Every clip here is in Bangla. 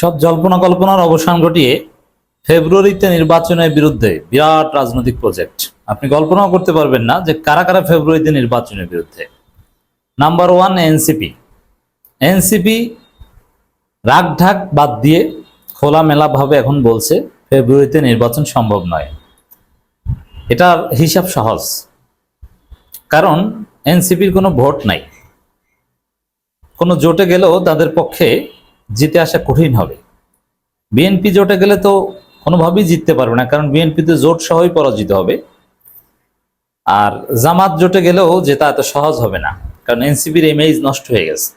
সব জল্পনা কল্পনার অবসান ঘটিয়ে ফেব্রুয়ারিতে নির্বাচনের বিরুদ্ধে বিরাট রাজনৈতিক প্রজেক্ট আপনি কল্পনাও করতে পারবেন না যে কারা কারা ফেব্রুয়ারিতে নির্বাচনের বিরুদ্ধে। নাম্বার ওয়ান এনসিপি এনসিপি রাগঢাক বাদ দিয়ে খোলামেলাভাবে এখন বলছে ফেব্রুয়ারিতে নির্বাচন সম্ভব নয়। এটার হিসাব সহজ। কারণ এনসিপির কোনো ভোট নাই। কোনো জোটে গেলেও তাদের পক্ষে জিতে আসা কঠিন হবে। বিএনপি জোটে গেলে তো কোনোভাবেই জিততে পারবে না, কারণ বিএনপিতে জোট সহই পরাজিত হবে। আর জামাত জোটে গেলেও জেতা এত সহজ হবে না, কারণ এনসিপির ইমেজ নষ্ট হয়ে গেছে।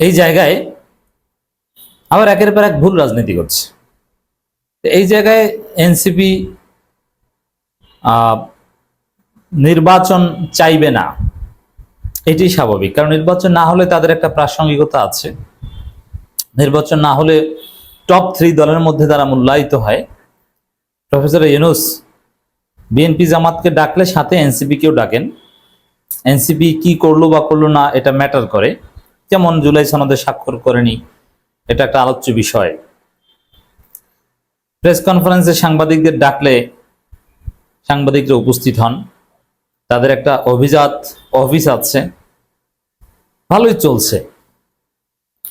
এই জায়গায় আবার একের পর এক ভুল রাজনীতি করছে। এই জায়গায় এনসিপি নির্বাচন চাইবে না এটি স্বাভাবিক। কারণ নির্বাচন না হলে তাদের একটা প্রাসঙ্গিকতা আছে। নির্বাচন না হলে টপ থ্রি দলের মধ্যে তারা মূল্যায়িত হয়। প্রফেসর ইউনুস বিএনপি জামাতকে ডাকলে সাথে এনসিপিকেও ডাকেন। এনসিপি কি করল বা করল না এটা ম্যাটার করে। যেমন জুলাই সনদে স্বাক্ষর করেনি, এটা একটা আলোচ্য বিষয়। প্রেস কনফারেন্সে সাংবাদিকদের ডাকলে সাংবাদিকরা উপস্থিত হন। তাদের একটা অভিজাত অফিস আছে। ভালোই চলছে।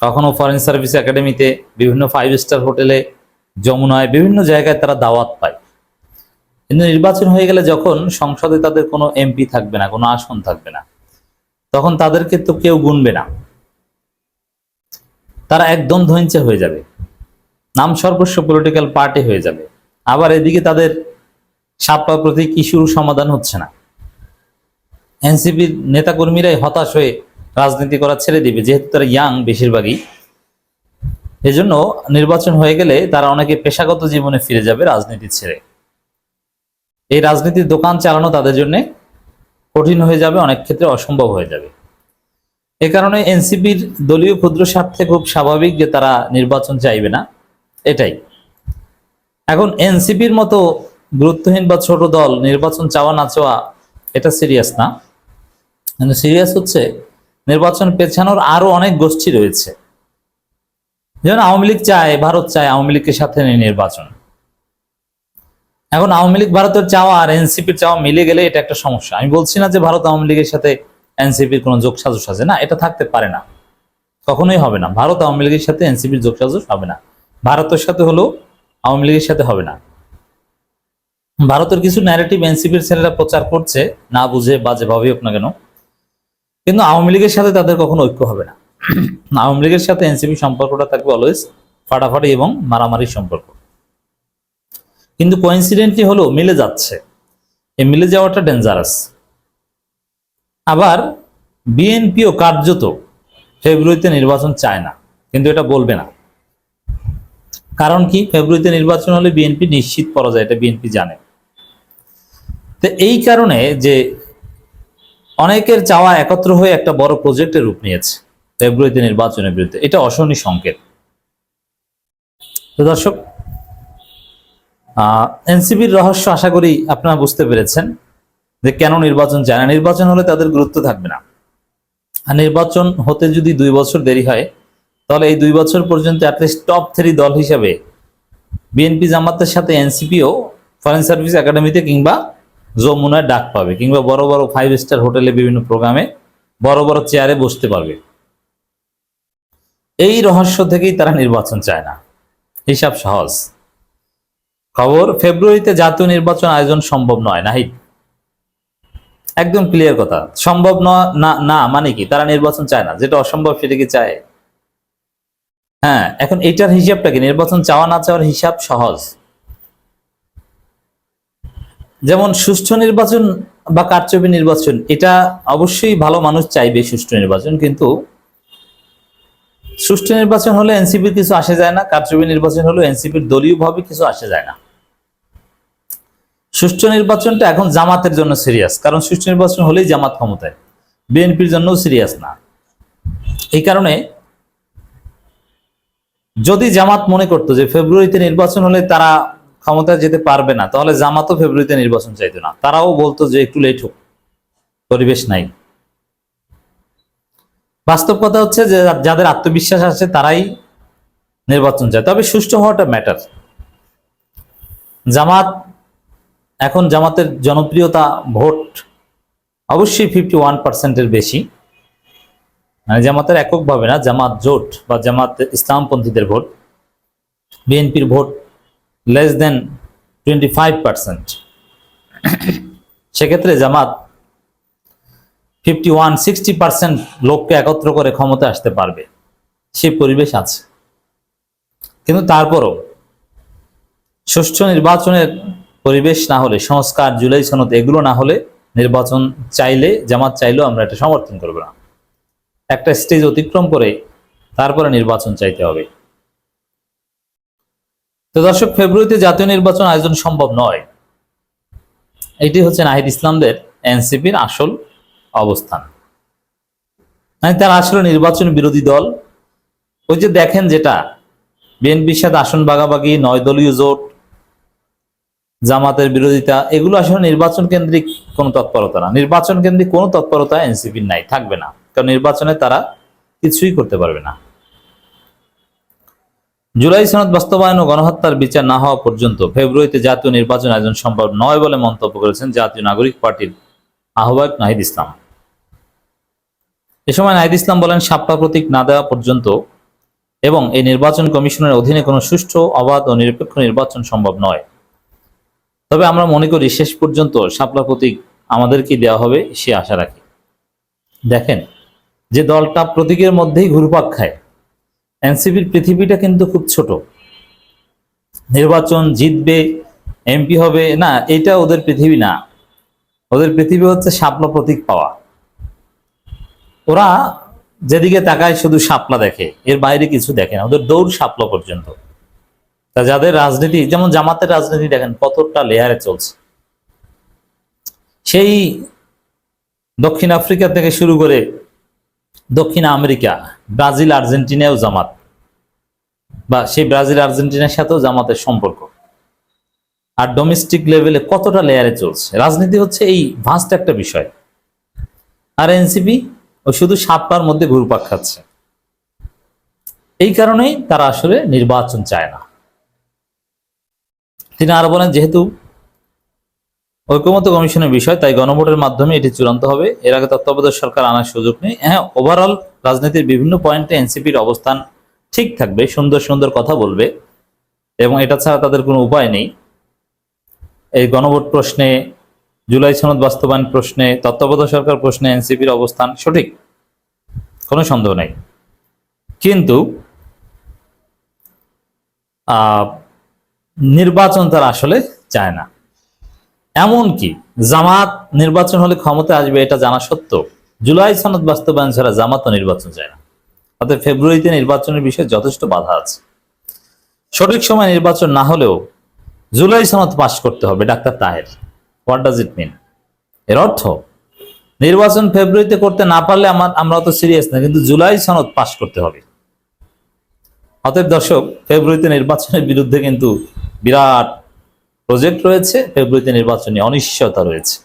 কখনো ফরেন সার্ভিস একাডেমিতে বিভিন্ন ফাইভ স্টার হোটেলে, যমুনায় বিভিন্ন জায়গায় তারা দাওয়াত পায়। কিন্তু নির্বাচন হয়ে গেলে যখন সংসদে তাদের কোনো এমপি থাকবে না, কোনো আসন থাকবে না, তখন তাদেরকে তো কেউ গুনবে না। তারা একদম ধৈঞ্চে হয়ে যাবে। নাম সর্বস্ব পলিটিক্যাল পার্টি হয়ে যাবে। আবার এদিকে তাদের সাপা প্রতীক ইস্যুর সমাধান হচ্ছে না। এনসিপির নেতাকর্মীরাই হতাশ হয়ে রাজনীতি করা ছেড়ে দিবে, যেহেতু তারা ইয়াং বেশিরভাগই। এজন্য নির্বাচন হয়ে গেলে তারা অনেকে পেশাগত জীবনে ফিরে যাবে রাজনীতি ছেড়ে। এই রাজনীতির দোকান চালানো তাদের জন্য কঠিন হয়ে যাবে, অনেক ক্ষেত্রে অসম্ভব হয়ে যাবে। এ কারণে এনসিপির দলীয় ক্ষুদ্র স্বার্থে খুব স্বাভাবিক যে তারা নির্বাচন চাইবে না, এটাই। এখন এনসিপির মতো গুরুত্বহীন বা ছোট দল নির্বাচন চাওয়া না চাওয়া এটা সিরিয়াস না। সিরিয়াস হচ্ছে নির্বাচন পেছানোর আরও অনেক গোষ্ঠী রয়েছে। যেমন আওয়ামী লীগ চায়, ভারত চায়, আওয়ামী লীগের সাথে নেই নির্বাচন। এখন আওয়ামী লীগ, ভারতের চাওয়া আর এনসিপির চাওয়া মিলে গেলে এটা একটা সমস্যা। আমি বলছি না যে ভারত আওয়ামী লীগের সাথে এনসিপির কোনো যোগসাজশ আছে। না, এটা থাকতে পারে না। কখনোই হবে না। ভারত আওয়ামী লীগের সাথে এনসিপির যোগসাজশ হবে না। ভারতের সাথে হলেও আওয়ামী লীগের সাথে হবে না। ভারতের কিছু ন্যারেটিভ এনসিপির ছেলেরা প্রচার করছে, না বুঝে বা যেভাবেই হোক না কেন কিন্তু আওয়ামী লীগের সাথে তাদের কখনো ঐক্য হবে না। আওয়ামী লীগের সাথে এনসিপি সম্পর্কটা থাকবে অলওয়েজ ফাটাফাটি এবং মারামারি সম্পর্ক। কিন্তু কোইন্সিডেন্টলি হলো মিলে যাচ্ছে। এই মিলে যাওয়াটা ডেঞ্জারাস আবার বিএনপিও কার্যত ফেব্রুয়ারিতে নির্বাচন চায় না, কিন্তু এটা বলবে না। কারণ কি? ফেব্রুয়ারিতে নির্বাচন হলে বিএনপি নিশ্চিত পরাজয়, এটা বিএনপি জানে। তো এই কারণে যে অনেকের চাওয়া একত্র হয়ে একটা বড় প্রজেক্টের রূপ নিয়েছে ফেব্রুয়ারিতে নির্বাচনের বিরুদ্ধে। এটা অশনি সংকেত। দর্শক এনসিপির রহস্য আশা করি আপনারা বুঝতে পেরেছেন যে কেন নির্বাচন চায় না। নির্বাচন হলে তাদের গুরুত্ব থাকবে না। আর নির্বাচন হতে যদি দুই বছর দেরি হয়, তাহলে এই দুই বছর পর্যন্ত অ্যাটলিস্ট টপ থ্রি দল হিসাবে বিএনপি জামাতের সাথে এনসিপিও ফরেন সার্ভিস একাডেমিতে কিংবা যমুনায় ডাক পাবে কিংবা বড় বড় ফাইভ স্টার হোটেলে বিভিন্ন প্রোগ্রামে বড় বড় চেয়ারে বসতে পারবে। এই রহস্য থেকেই তারা নির্বাচন চায় না। হিসাব সহজ। খবর, ফেব্রুয়ারিতে জাতীয় নির্বাচন আয়োজন সম্ভব নয়, নাহিদ। একদম ক্লিয়ার কথা। সম্ভব না না মানে কি? তারা নির্বাচন চায় না। যেটা অসম্ভব সেটা কি চায়? হ্যাঁ এখন এটার হিসাবটা কি? নির্বাচন চাওয়া না চাওয়ার হিসাব সহজ। যেমন সুষ্ঠু নির্বাচন বা কারচুপি নির্বাচন, এটা অবশ্যই ভালো মানুষ চাইবে সুষ্ঠু নির্বাচন, কিন্তু সুষ্ঠু নির্বাচন হলে এনসিপির কিছু আসে যায় না, কারচুপি নির্বাচন হলে এনসিপির দলীয়ভাবে কিছু আসে যায় না। সুষ্ঠু নির্বাচনটা এখন জামাতের জন্য সিরিয়াস কারণ সুষ্ঠু নির্বাচন হলেই জামাত ক্ষমতায়, বিএনপির জন্যও সিরিয়াস না। এই কারণে যদি জামাত মনে করতো যে ফেব্রুয়ারিতে নির্বাচন হলে তারা ক্ষমতায় যেতে পারবে না, তাহলে জামাতও ফেব্রুয়ারিতে নির্বাচন চাইতো না। তারাও বলতো যে একটু লেট হোক, পরিবেশ নাই। বাস্তব কথা হচ্ছে যে যাদের আত্মবিশ্বাস আছে তারাই নির্বাচন চায়। তবে সুষ্ঠু হওয়াটা ম্যাটার জামাত, এখন জামাতের জনপ্রিয়তা ভোট অবশ্যই ফিফটি ওয়ান পার্সেন্টের বেশি। মানে জামাতের এককভাবে না, জামাত জোট বা জামাত ইসলামপন্থীদের ভোট, বিএনপির vote less then twenty five percent সেক্ষেত্রে Jamaat fifty one sixty percent লোককে একত্র করে ক্ষমতা আসতে পারবে। সে পরিবেশ আছে। কিন্তু তারপরও সুষ্ঠু নির্বাচনের পরিবেশ না হলে, সংস্কার, জুলাই সনদ এগুলো না হলে নির্বাচন চাইলে, জামাত চাইলেও আমরা এটা সমর্থন করব না। একটা স্টেজ অতিক্রম করে তারপরে নির্বাচন চাইতে হবে। তো দর্শক, ফেব্রুয়ারিতে জাতীয় নির্বাচন আয়োজন সম্ভব নয়। এটি হচ্ছে নাহিদ ইসলামদের এনসিপির আসল অবস্থান। মানে তারা আসলে নির্বাচন বিরোধী দল। ওই যে দেখেন যেটা, বিএনপির সাথে আসন বাগাবাগি নয় দলীয় জোট, জামাতের বিরোধিতা, এগুলো আসলে নির্বাচন কেন্দ্রিক কোনো তৎপরতা না। নির্বাচন কেন্দ্রিক কোনো তৎপরতা এনসিপির নাই, থাকবে না। কারণ নির্বাচনে তারা কিছুই করতে পারবে না। জুলাই সনদ বাস্তবায়ন ও গণহত্যার বিচার না হওয়া পর্যন্ত ফেব্রুয়ারিতে জাতীয় নির্বাচন আয়োজন সম্ভব নয় বলে মন্তব্য করেছেন জাতীয় নাগরিক পার্টির আহ্বায়ক নাহিদ ইসলাম। এ সময় নাহিদ ইসলাম বলেন সাপ্তাহ প্রতীক না দেওয়া পর্যন্ত এবং এই নির্বাচন কমিশনের অধীনে কোনো সুষ্ঠু, অবাধ ও নিরপেক্ষ নির্বাচন সম্ভব নয়। তবে আমরা মনে করি, শেষ পর্যন্ত শাপলা প্রতীক আমাদেরকে দেওয়া হবে সে আশা রাখি। দেখেন, যে দলটা প্রতীকের মধ্যেই ঘুরপাক খায় এনসিপির পৃথিবীটা কিন্তু খুব ছোট। নির্বাচন জিতবে, এমপি হবে, না, এটা ওদের পৃথিবী না। ওদের পৃথিবী হচ্ছে শাপলা প্রতীক পাওয়া। ওরা যেদিকে তাকায় শুধু শাপলা দেখে, এর বাইরে কিছু দেখে না, ওদের দৌড় শাপলা পর্যন্ত। তা যাদের রাজনীতি, যেমন জামাতের রাজনীতি দেখেন, কতটা লেয়ারে চলছে। সেই দক্ষিণ আফ্রিকা থেকে শুরু করে দক্ষিণ আমেরিকা, ব্রাজিল, আর্জেন্টিনাও জামাত। বা সেই ব্রাজিল, আর্জেন্টিনার সাথেও জামাতের সম্পর্ক। আর ডোমেস্টিক লেভেলে কতটা লেয়ারে চলছে? রাজনীতি হচ্ছে এই ভাস্ট একটা বিষয়। আর এনসিপি ওই শুধু সাতটার মধ্যে ঘুরপাক খাচ্ছে। এই কারণেই তারা আসলে নির্বাচন চায় না। তিনি আরও বলেন, যেহেতু ঐক্যমত কমিশনের বিষয়, তাই গণভোটের মাধ্যমে এটি চূড়ান্ত হবে। এর আগে তত্ত্বাবধায়ক সরকার আনার সুযোগ নেই। হ্যাঁ ওভারঅল রাজনীতির বিভিন্ন পয়েন্টে এনসিপির অবস্থান ঠিক থাকবে, সুন্দর সুন্দর কথা বলবে, এবং এটা ছাড়া তাদের কোনো উপায় নেই। এই গণভোট প্রশ্নে, জুলাই সনদ বাস্তবায়ন প্রশ্নে, তত্ত্বাবধায়ক সরকার প্রশ্নে এনসিপির অবস্থান সঠিক, কোনো সন্দেহ নেই। কিন্তু নির্বাচন তারা আসলে চায় না। এমনকি জামাত নির্বাচন হলে ক্ষমতা আসবে এটা জানা সত্ত্বেও জুলাই সনদ বাস্তবায়ন ছাড়া জামাতও নির্বাচন চায় না। অর্থাৎ ফেব্রুয়ারিতে নির্বাচনের বিষয়ে যথেষ্ট বাধা আছে। সঠিক সময় নির্বাচন না হলেও জুলাই সনদ পাশ করতে হবে, doctor Taher. What does it mean এর অর্থ, নির্বাচন ফেব্রুয়ারিতে করতে না পারলে আমার, আমরা অত সিরিয়াস না, কিন্তু জুলাই সনদ পাশ করতে হবে। অতএব দর্শক, ফেব্রুয়ারিতে নির্বাচনের বিরুদ্ধে কিন্তু বিরাট প্রজেক্ট রয়েছে ফেব্রুয়ারিতে নির্বাচনী অনিশ্চয়তা রয়েছে।